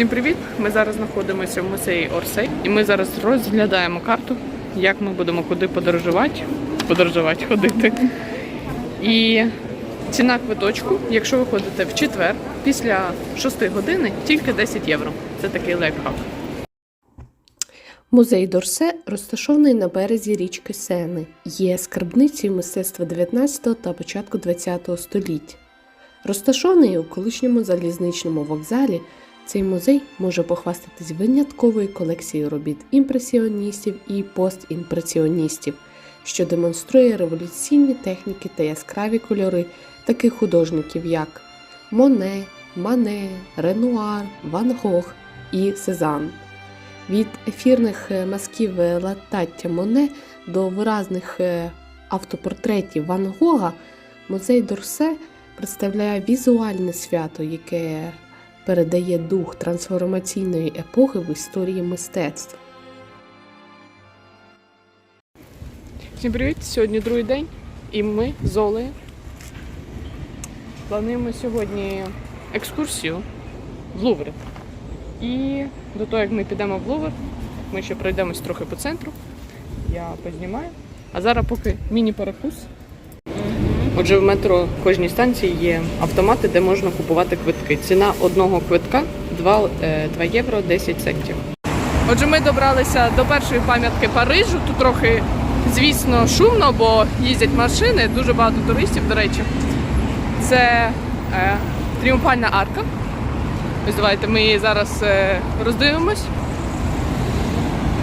Всім привіт! Ми зараз знаходимося в музеї Орсей, і ми зараз розглядаємо карту, як ми будемо куди подорожувати, подорожувати, ходити. І ціна квиточку, якщо ви ходите в четвер, після 6 години, тільки 10 євро. Це такий лайфхак. Музей Дорсе розташований на березі річки Сени, є скарбницею мистецтва 19 та початку 20 століття. Розташований у колишньому залізничному вокзалі, цей музей може похвастатись винятковою колекцією робіт імпресіоністів і постімпресіоністів, що демонструє революційні техніки та яскраві кольори таких художників, як Моне, Мане, Ренуар, Ван Гог і Сезанн. Від ефірних е, мазків е, латаття Моне до виразних е, автопортретів Ван Гога музей Дорсе представляє візуальне свято, яке передає дух трансформаційної епохи в історії мистецтва. Всім привіт! Сьогодні другий день, і ми з Олею плануємо сьогодні екскурсію в Лувр. І до того, як ми підемо в Лувр, ми ще пройдемось трохи по центру. Я познімаю. А зараз поки міні-перекус. Отже, в метро кожній станції є автомати, де можна купувати квитки. Ціна одного квитка 2, 2 євро 10 центів. Отже, ми добралися до першої пам'ятки Парижу. Тут трохи, звісно, шумно, бо їздять машини, дуже багато туристів, до речі. Це е, тріумфальна арка. Ось давайте ми її зараз е, роздивимось.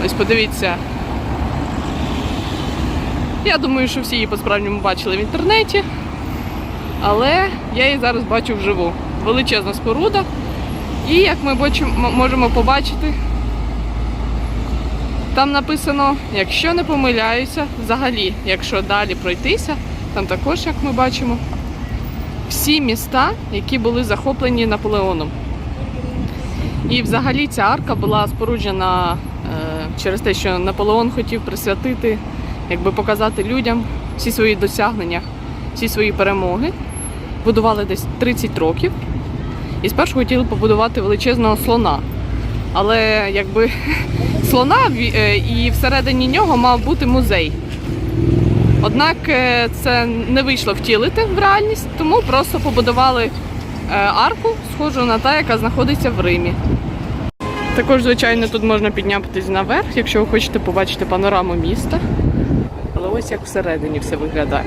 Ось подивіться. Я думаю, що всі її по-справжньому бачили в інтернеті. Але я її зараз бачу вживу. Величезна споруда. І як ми можемо побачити, там написано, якщо не помиляюся, взагалі, якщо далі пройтися, там також, як ми бачимо, всі міста, які були захоплені Наполеоном. І взагалі ця арка була споруджена е, через те, що Наполеон хотів присвятити, якби показати людям всі свої досягнення, всі свої перемоги. Будували десь 30 років. І спершу хотіли побудувати величезного слона. Але якби слона е, і всередині нього мав бути музей. Однак е, це не вийшло втілити в реальність, тому просто побудували е, арку, схожу на та, яка знаходиться в Римі. Також, звичайно, тут можна піднятися наверх, якщо ви хочете побачити панораму міста. Але ось як всередині все виглядає.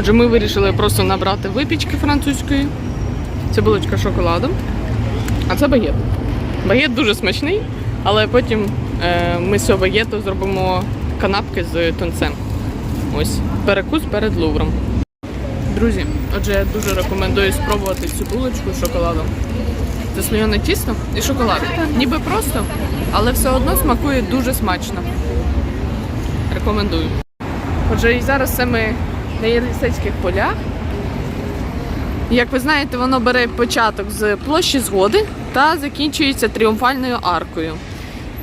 Отже, ми вирішили просто набрати випічки французької. Це булочка з шоколадом. А це багет. Багет дуже смачний, але потім ми з цього багету зробимо канапки з тунцем. Ось, перекус перед лувром. Друзі, отже, я дуже рекомендую спробувати цю булочку з шоколадом. Це слоєне тісто і шоколад. Ніби просто, але все одно смакує дуже смачно. Рекомендую. Отже, і зараз це ми на Єлисейських полях. Як ви знаєте, воно бере початок з площі згоди та закінчується тріумфальною аркою.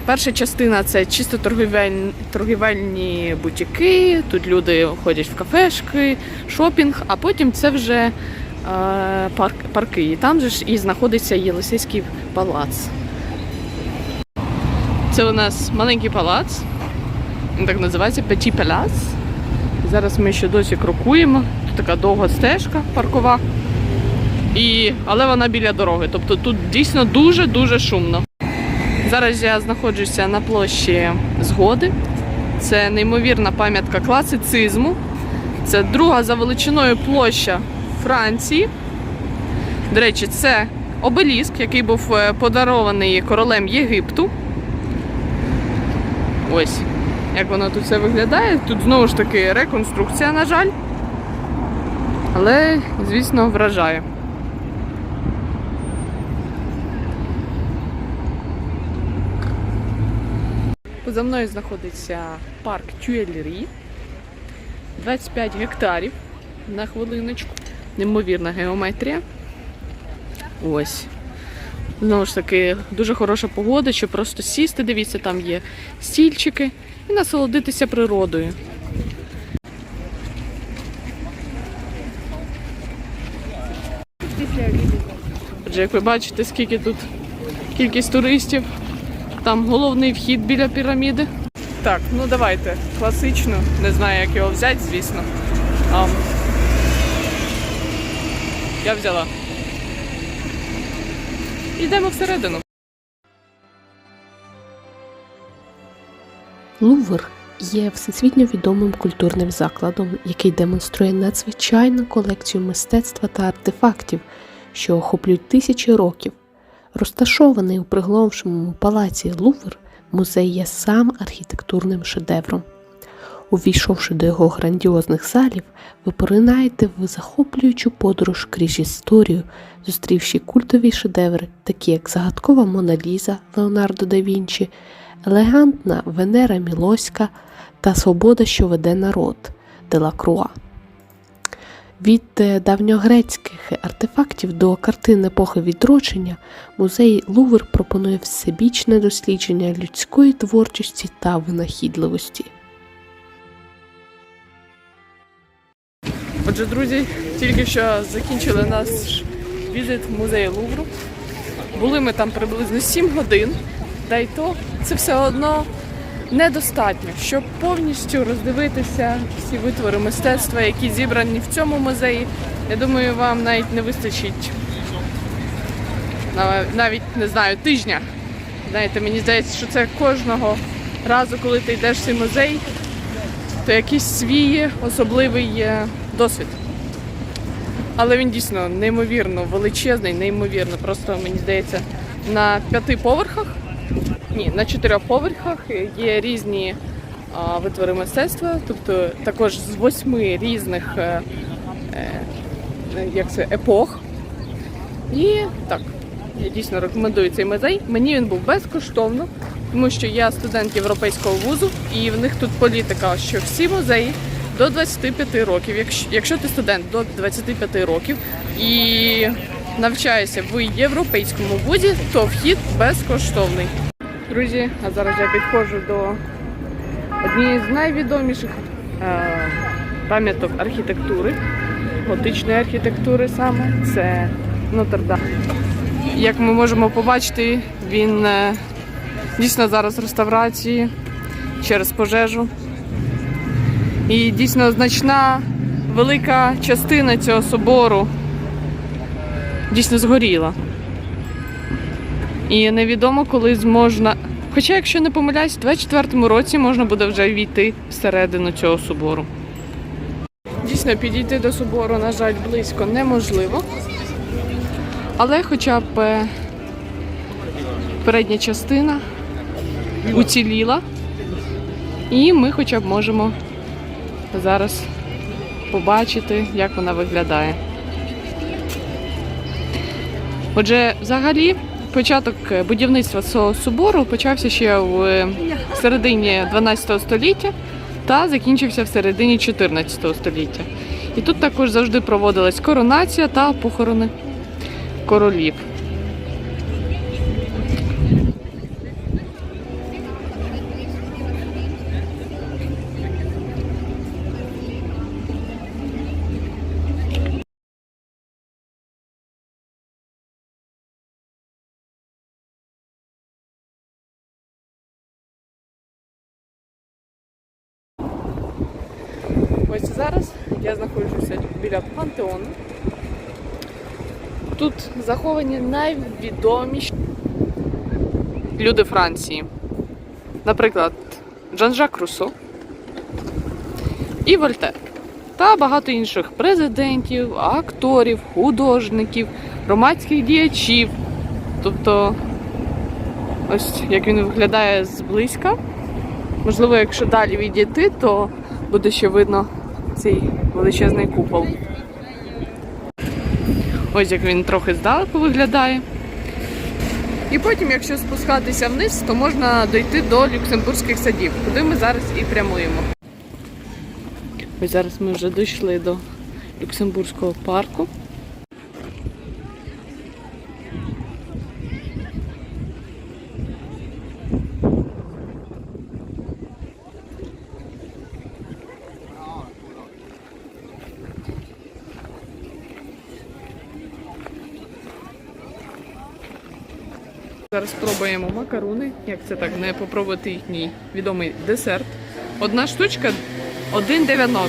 Перша частина це чисто торгівельні, торгівельні бутіки. Тут люди ходять в кафешки, шопінг, а потім це вже е, парк, парки. І там же ж і знаходиться Єлисейський палац. Це у нас маленький палац. Він так називається Petit Палац. Зараз ми ще досі крокуємо. Тут така довга стежка паркова. І... Але вона біля дороги. Тобто тут дійсно дуже-дуже шумно. Зараз я знаходжуся на площі Згоди. Це неймовірна пам'ятка класицизму. Це друга за величиною площа Франції. До речі, це обеліск, який був е, подарований королем Єгипту. Ось як воно тут все виглядає. Тут знову ж таки реконструкція, на жаль. Але, звісно, вражає. Поза мною знаходиться парк Тюельрі. 25 гектарів на хвилиночку. Неймовірна геометрія. Ось. Знову ж таки, дуже хороша погода, щоб просто сісти, дивіться, там є стільчики і насолодитися природою. Отже, як ви бачите, скільки тут кількість туристів. Там головний вхід біля піраміди. Так, ну давайте. Класично. Не знаю, як його взяти, звісно. А, я взяла. Йдемо всередину. Лувр є всесвітньо відомим культурним закладом, який демонструє надзвичайну колекцію мистецтва та артефактів, що охоплюють тисячі років. Розташований у приголомшеному палаці Лувр, музей є сам архітектурним шедевром. Увійшовши до його грандіозних залів, ви поринаєте в захоплюючу подорож крізь історію, зустрівши культові шедеври, такі як загадкова Мона Ліза Леонардо да Вінчі, елегантна Венера Мілоська та Свобода, що веде народ Делакруа. Від е, давньогрецьких артефактів до картин епохи відродження музей Лувр пропонує всебічне дослідження людської творчості та винахідливості. Отже, друзі, тільки що закінчили наш візит в музей Лувру. Були ми там приблизно 7 годин, та й то це все одно недостатньо, щоб повністю роздивитися всі витвори мистецтва, які зібрані в цьому музеї. Я думаю, вам навіть не вистачить навіть не знаю тижня. Знаєте, мені здається, що це кожного разу, коли ти йдеш в цей музей, то якийсь свій особливий е, досвід. Але він дійсно неймовірно величезний, неймовірно. Просто мені здається, на п'яти поверхах, ні, на чотирьох поверхах є різні а, витвори мистецтва, тобто також з восьми різних е, е, як це, епох. І так, я дійсно рекомендую цей музей. Мені він був безкоштовно, тому що я студент європейського вузу, і в них тут політика, що всі музеї до 25 років. Якщо, якщо ти студент до 25 років і навчаєшся в європейському вузі, то вхід безкоштовний. Друзі, а зараз я підходжу до однієї з найвідоміших е, пам'яток архітектури, готичної архітектури саме це Нотр-Дам. Як ми можемо побачити, він е, дійсно зараз в реставрації через пожежу. І дійсно значна велика частина цього собору дійсно згоріла. І невідомо, коли зможна. Хоча, якщо не помиляюсь, у 24-му році можна буде вже війти всередину цього собору. Дійсно, підійти до собору, на жаль, близько неможливо. Але хоча б е, передня частина уціліла, і ми хоча б можемо зараз побачити, як вона виглядає. Отже, взагалі, початок будівництва цього собору почався ще в середині 12 століття та закінчився в середині 14 століття. І тут також завжди проводилась коронація та похорони королів. Ось зараз я знаходжуся біля пантеону. Тут заховані найвідоміші люди Франції. Наприклад, Жан-Жак Руссо і Вольтер. Та багато інших президентів, акторів, художників, громадських діячів. Тобто, ось як він виглядає зблизька. Можливо, якщо далі відійти, то буде ще видно цей величезний купол. Ось як він трохи здалеку виглядає. І потім, якщо спускатися вниз, то можна дойти до Люксембурзьких садів, куди ми зараз і прямуємо. Ось зараз ми вже дійшли до Люксембурзького парку. Зараз спробуємо макаруни. Як це так, не попробувати їхній відомий десерт. Одна штучка 1,90.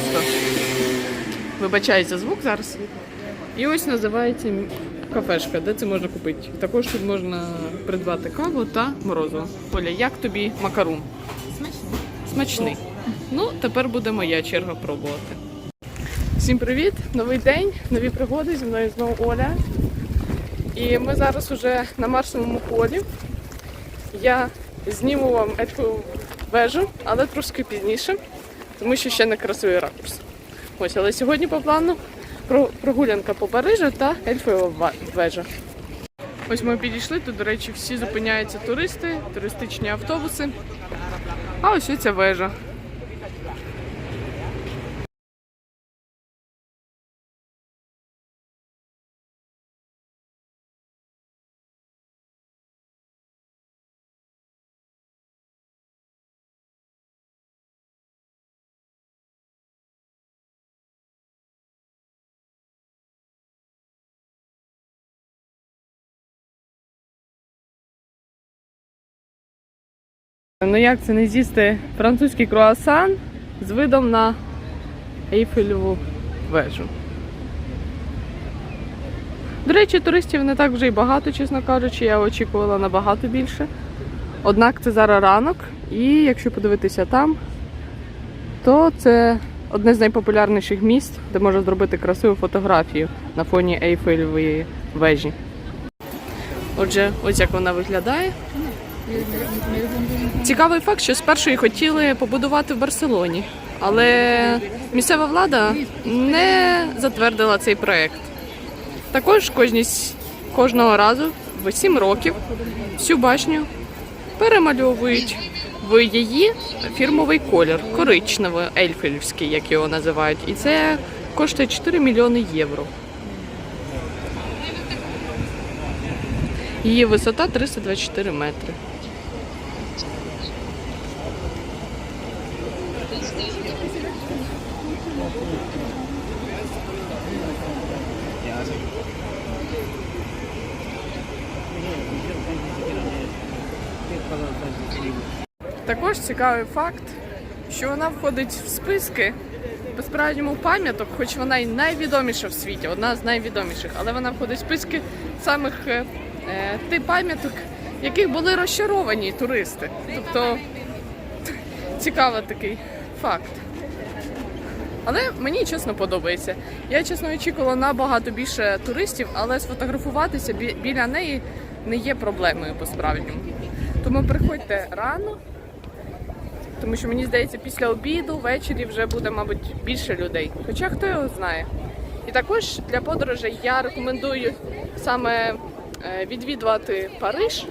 Вибачається звук зараз. І ось називається кафешка, де це можна купити. Також тут можна придбати каву та морозиво. Оля, як тобі макарун? Смачний. Смачний. Ну, тепер буде моя черга пробувати. Всім привіт! Новий день, нові пригоди. Зі мною знову Оля. І ми зараз уже на Марсовому полі. Я зніму вам Ельфову вежу, але трошки пізніше, тому що ще не красивий ракурс. Ось, але сьогодні по плану прогулянка по Парижу та Ельфова вежа. Ось ми підійшли, тут, до речі, всі зупиняються туристи, туристичні автобуси. А ось ця вежа. Ну як це не з'їсти французький круасан з видом на Ейфелеву вежу. До речі, туристів не так вже й багато, чесно кажучи, я очікувала набагато більше. Однак це зараз ранок, і якщо подивитися там, то це одне з найпопулярніших місць, де можна зробити красиву фотографію на фоні Ейфелевої вежі. Отже, ось як вона виглядає. Цікавий факт, що спершу її хотіли побудувати в Барселоні, але місцева влада не затвердила цей проект. Також кожні, с- кожного разу в 7 років всю башню перемальовують в її фірмовий колір, коричневий, ельфельський, як його називають. І це коштує 4 мільйони євро. Її висота 324 метри. Також цікавий факт, що вона входить в списки по справжньому пам'яток, хоч вона і найвідоміша в світі, одна з найвідоміших, але вона входить в списки самих е, е, тип пам'яток, яких були розчаровані туристи. Тобто цікавий такий факт. Але мені чесно подобається. Я чесно очікувала набагато більше туристів, але сфотографуватися біля неї не є проблемою по-справжньому. Тому приходьте рано, тому що мені здається, після обіду ввечері вже буде, мабуть, більше людей. Хоча хто його знає. І також для подорожей я рекомендую саме е, відвідувати Париж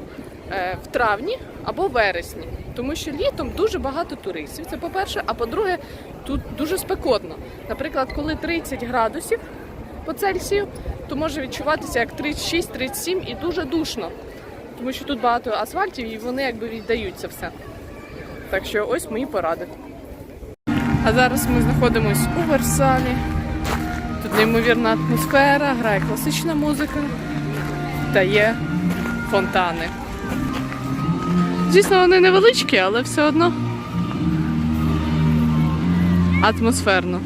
е, в травні або вересні, тому що літом дуже багато туристів. Це по-перше, а по-друге, тут дуже спекотно. Наприклад, коли 30 градусів по Цельсію, то може відчуватися як 36-37 і дуже душно, тому що тут багато асфальтів і вони якби віддаються все. Так що ось мої поради. А зараз ми знаходимося у Версалі. Тут неймовірна атмосфера, грає класична музика та є фонтани. Звісно, вони невеличкі, але все одно атмосферно.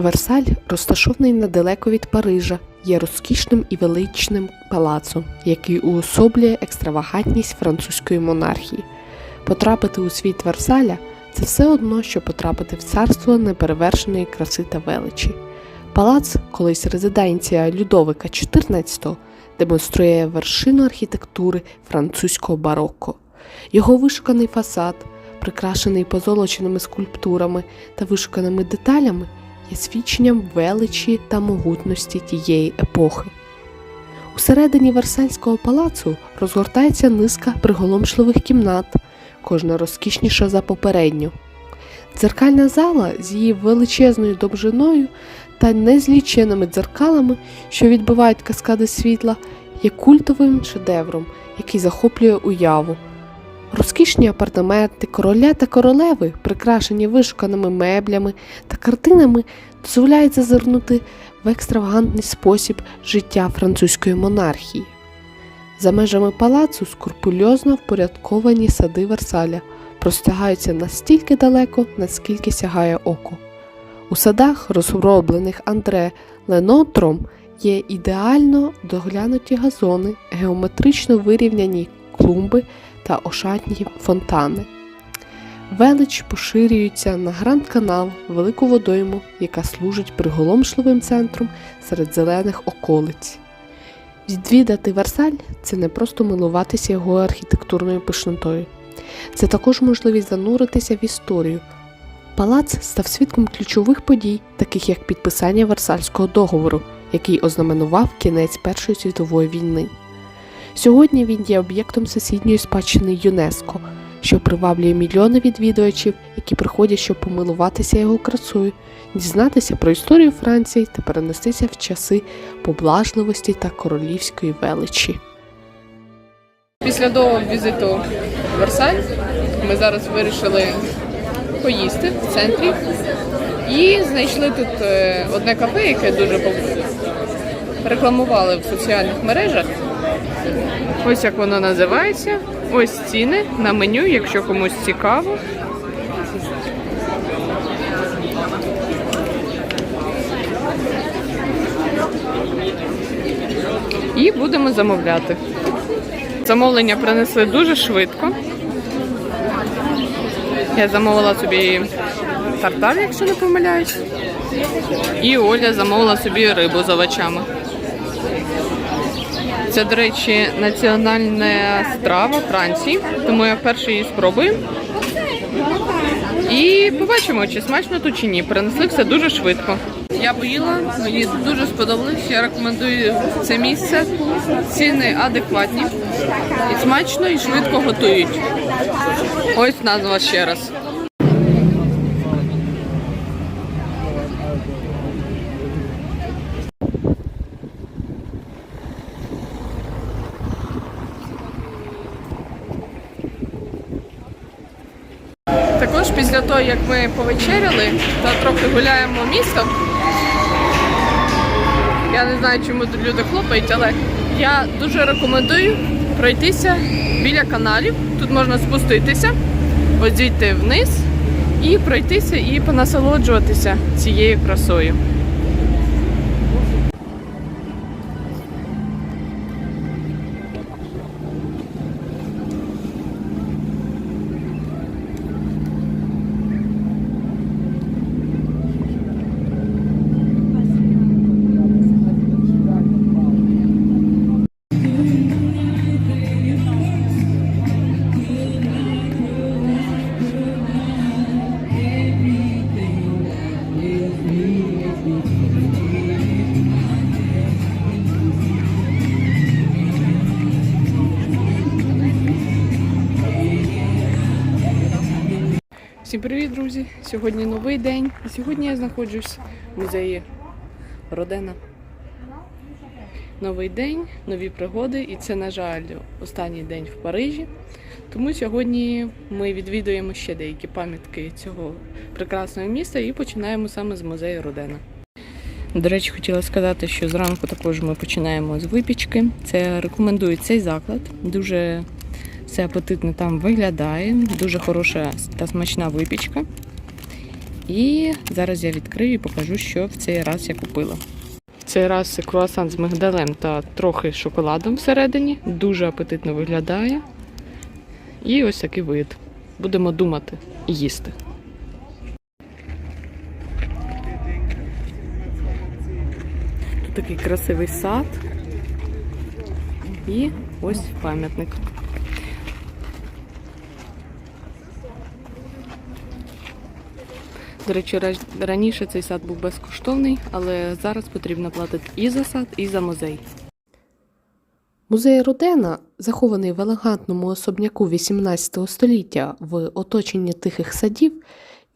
Версаль, розташований недалеко від Парижа, є розкішним і величним палацом, який уособлює екстравагантність французької монархії. Потрапити у світ Версаля це все одно, що потрапити в царство неперевершеної краси та величі. Палац, колись резиденція Людовика XIV, демонструє вершину архітектури французького барокко. Його вишуканий фасад, прикрашений позолоченими скульптурами та вишуканими деталями, є свідченням величі та могутності тієї епохи. Усередині Версальського палацу розгортається низка приголомшливих кімнат, кожна розкішніша за попередню. Дзеркальна зала з її величезною довжиною та незліченими дзеркалами, що відбивають каскади світла, є культовим шедевром, який захоплює уяву. Розкішні апартаменти короля та королеви, прикрашені вишуканими меблями та картинами, дозволяють зазирнути в екстравагантний спосіб життя французької монархії. За межами палацу скрупульозно впорядковані сади Версаля простягаються настільки далеко, наскільки сягає око. У садах, розроблених Андре Ленотром, є ідеально доглянуті газони, геометрично вирівняні клумби та ошатні фонтани. Велич поширюється на Гранд Канал, велику водойму, яка служить приголомшливим центром серед зелених околиць. Відвідати Версаль це не просто милуватися його архітектурною пишнотою, це також можливість зануритися в історію. Палац став свідком ключових подій, таких як підписання Версальського договору, який ознаменував кінець Першої світової війни. Сьогодні він є об'єктом всесвітньої спадщини ЮНЕСКО, що приваблює мільйони відвідувачів, які приходять, щоб помилуватися його красою, дізнатися про історію Франції та перенестися в часи поблажливості та королівської величі. Після довгого візиту в Версаль ми зараз вирішили поїсти в центрі і знайшли тут е, одне кафе, яке дуже рекламували в соціальних мережах. Ось як воно називається. Ось ціни на меню, якщо комусь цікаво. І будемо замовляти. Замовлення принесли дуже швидко. Я замовила собі тартар, якщо не помиляюсь. І Оля замовила собі рибу з овочами. Це, до речі, національна страва Франції, тому я вперше її спробую. І побачимо, чи смачно тут чи ні. Принесли все дуже швидко. Я поїла, мені дуже сподобалось. Я рекомендую це місце. Ціни адекватні, і смачно, і швидко готують. Ось назва ще раз. Також після того, як ми повечеряли та трохи гуляємо містом, я не знаю, чому люди хлопають, але я дуже рекомендую пройтися біля каналів. Тут можна спуститися, ось звідти вниз, і пройтися і понасолоджуватися цією красою. Всім привіт, друзі! Сьогодні новий день. І сьогодні я знаходжусь в музеї Родена. Новий день, нові пригоди, і це, на жаль, останній день в Парижі. Тому сьогодні ми відвідуємо ще деякі пам'ятки цього прекрасного міста і починаємо саме з музею Родена. До речі, хотіла сказати, що зранку також ми починаємо з випічки. Це рекомендую цей заклад. Дуже все апетитно там виглядає, дуже хороша та смачна випічка. І зараз я відкрию і покажу, що в цей раз я купила. В цей раз круасан з мигдалем та трохи шоколадом всередині. Дуже апетитно виглядає. І ось такий вид. Будемо думати і їсти. Тут такий красивий сад. І ось пам'ятник. До речі, раніше цей сад був безкоштовний, але зараз потрібно платити і за сад, і за музей. Музей Родена, захований в елегантному особняку XVIII століття в оточенні тихих садів,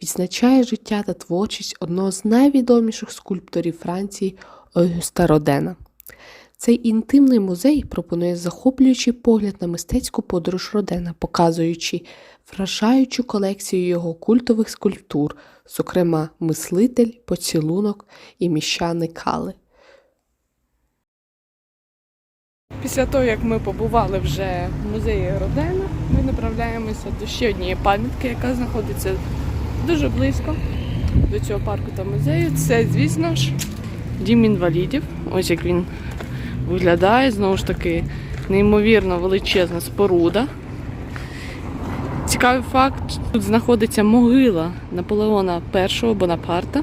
відзначає життя та творчість одного з найвідоміших скульпторів Франції Огюста Родена. Цей інтимний музей пропонує захоплюючий погляд на мистецьку подорож Родена, показуючи вражаючу колекцію його культових скульптур, зокрема мислитель, поцілунок і міщани Кали. Після того, як ми побували вже в музеї Родена, ми направляємося до ще однієї пам'ятки, яка знаходиться дуже близько до цього парку та музею. Це, звісно ж, дім інвалідів. Ось як він виглядає. Знову ж таки, неймовірно величезна споруда. Цікавий факт, тут знаходиться могила Наполеона І Бонапарта.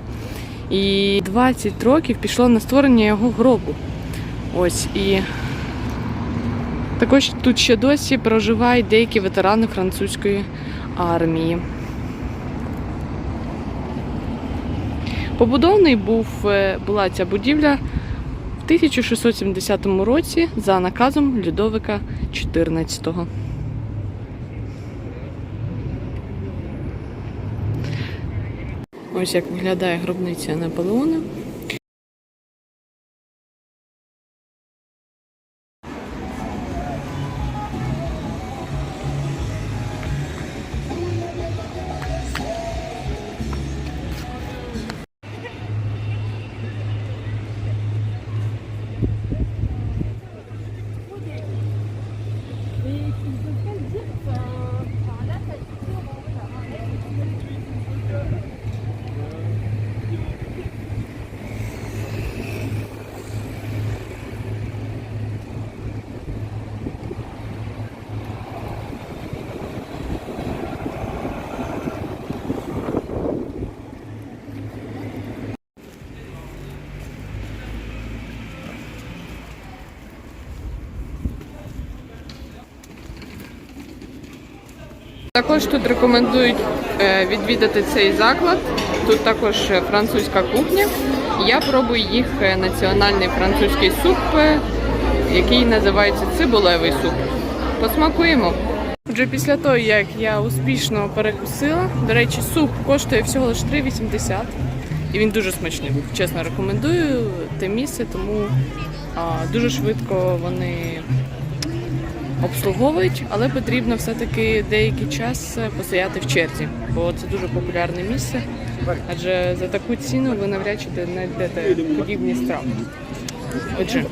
І 20 років пішло на створення його гробу. Ось і також тут ще досі проживають деякі ветерани французької армії. Побудований був, е, була ця будівля в 1670 році за наказом Людовика XIV. Ось як виглядає гробниця Наполеона. Також тут рекомендують е, відвідати цей заклад. Тут також французька кухня. Я пробую їх е, національний французький суп, е, який називається цибулевий суп. Посмакуємо. Отже, після того, як я успішно перекусила, до речі, суп коштує всього лише 3,80. І він дуже смачний. Чесно рекомендую те місце, тому а, дуже швидко вони обслуговують, але потрібно все-таки деякий час е, постояти в черзі, бо це дуже популярне місце. Адже за таку ціну ви навряд чи де знайдете подібні страви. Отже,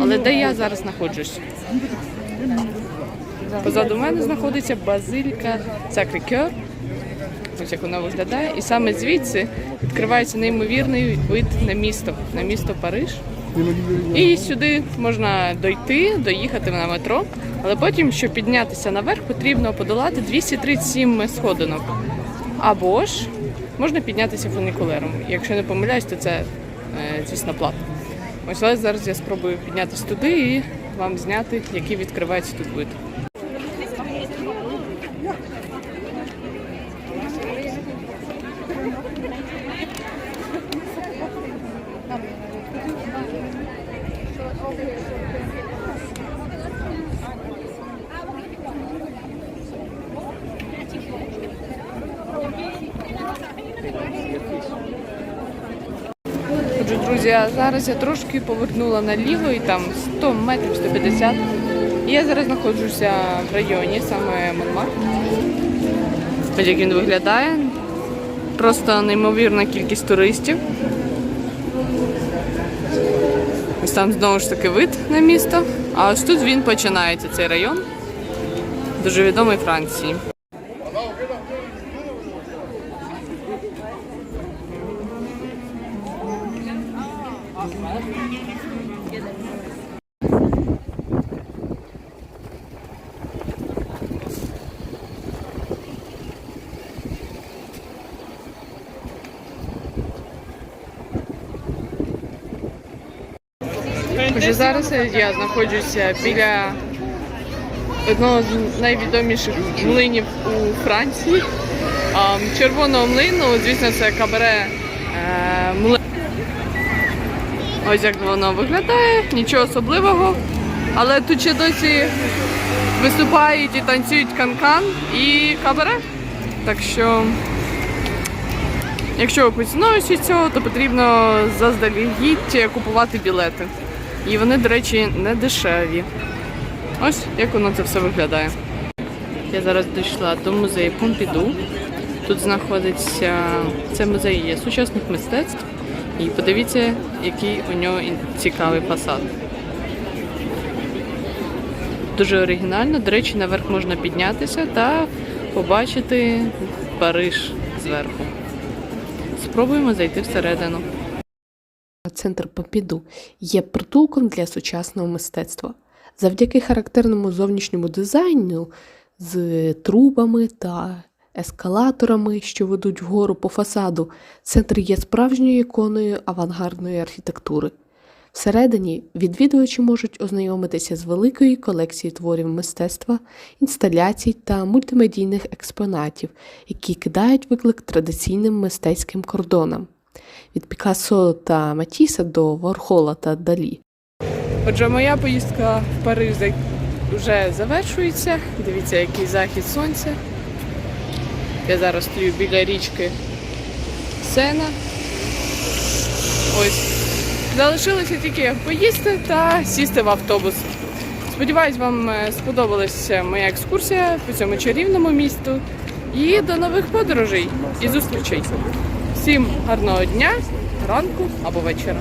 але де я зараз знаходжусь? Позаду мене знаходиться базиліка Сакрикер. Ось як вона виглядає. І саме звідси відкривається неймовірний вид на місто, на місто Париж. І сюди можна дойти, доїхати на метро, але потім, щоб піднятися наверх, потрібно подолати 237 сходинок. Або ж можна піднятися фунікулером. Якщо не помиляюсь, то це, е, звісно, плата. Ось зараз я спробую піднятися туди і вам зняти, який відкривається тут вид. Отже, друзі, а зараз я трошки повернула наліво і там 100 метрів 150. І я зараз знаходжуся в районі, саме Монмар. Ось як він виглядає. Просто неймовірна кількість туристів. Ось там знову ж таки вид на місто. А ось тут він починається, цей район. Дуже відомий Франції. Отже, зараз я знаходжуся біля одного з найвідоміших млинів у Франції. Червоного млину, звісно, це кабаре е, млин. Ось як воно виглядає, нічого особливого. Але тут ще досі виступають і танцюють канкан і кабаре. Так що, якщо ви поціновуєте цього, то потрібно заздалегідь купувати білети. І вони, до речі, не дешеві. Ось як воно це все виглядає. Я зараз дійшла до музею Помпіду. Тут знаходиться це музей є сучасних мистецтв. І подивіться, який у нього цікавий фасад. Дуже оригінально. До речі, наверх можна піднятися та побачити Париж зверху. Спробуємо зайти всередину. Центр Помпіду є притулком для сучасного мистецтва. Завдяки характерному зовнішньому дизайну з трубами та ескалаторами, що ведуть вгору по фасаду, центр є справжньою іконою авангардної архітектури. Всередині відвідувачі можуть ознайомитися з великою колекцією творів мистецтва, інсталяцій та мультимедійних експонатів, які кидають виклик традиційним мистецьким кордонам від Пікассо та Матіса до Вархола та Далі. Отже, моя поїздка в Париж вже завершується. Дивіться, який захід сонця. Я зараз стою біля річки Сена. Ось. Залишилося тільки поїсти та сісти в автобус. Сподіваюсь, вам е, сподобалася моя екскурсія по цьому чарівному місту. І до нових подорожей і зустрічей. Всім гарного дня, ранку або вечора.